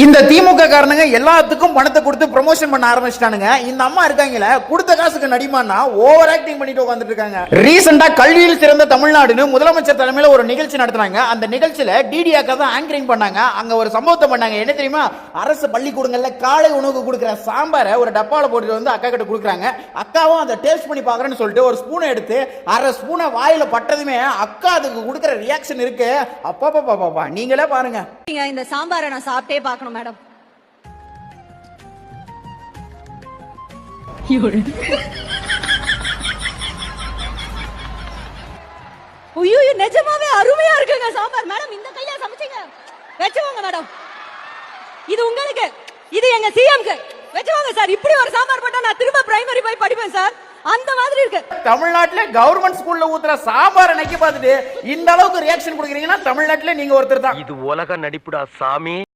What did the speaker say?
இந்த திமுக காரணங்க எல்லாத்துக்கும் பணத்தை கொடுத்து ப்ரமோஷன் பண்ண ஆரம்பிச்சிட்டானுங்க. இந்த அம்மா இருக்காங்களே கொடுத்த காசுக்கு நடிமான்னா ஓவர் ஆக்டிங் பண்ணிட்டு உட்காந்துட்டு இருக்காங்க ரீசெண்டா கல்வியில் சிறந்த தமிழ்நாடுன்னு முதலமைச்சர் தலைமையில ஒரு நிகழ்ச்சி நடத்துனாங்க. அந்த நிகழ்ச்சியில டிடி அக்கா தான் ஆங்கரிங் பண்ணாங்க. அங்க ஒரு சம்பவத்தை பண்ணாங்க. என்ன தெரியுமா? அரசு பள்ளிக்கூடங்கள்ல காலை உணவுக்கு கொடுக்குற சாம்பாரை ஒரு டப்பாவில் போட்டுட்டு வந்து அக்கா கிட்ட கொடுக்குறாங்க. அக்காவும் அதை டேஸ்ட் பண்ணி பாக்குறேன்னு சொல்லிட்டு ஒரு ஸ்பூனை எடுத்து அரை ஸ்பூனை வாயில பட்டதுமே அக்கா அதுக்கு கொடுக்குற ரியாக்ஷன் இருக்கு. அப்பா பாப்பா பாப்பா நீங்களே பாருங்க. இந்த சாம்பாரை நான் சாப்பிட்டே பார்க்கணும் மேடம். ஐயோ நிஜமாவே அருமையா இருக்குங்க சாம்பார். மேடம் இந்த கையா சமைச்சீங்க. வச்சுவாங்க மேடம். இது உங்களுக்கு இது எங்க சிஎம்க்கு. வச்சுவாங்க சார். இப்படி ஒரு சாம்பார் போட்டா நான் திரும்ப பிரைமரி போய் படிப்பேன் சார். அந்த மாதிரி இருக்கு. தமிழ்நாட்டுல கவர்மெண்ட் ஸ்கூல்ல ஊத்துற சாம்பாரை நக்கி பார்த்துட்டு இந்த அளவுக்கு ரியாக்ஷன் கொடுக்குறீங்கன்னா தமிழ்நாட்டுல நீங்க ஒருத்தர் தான். இது உலக நடிப்புடா சாமி.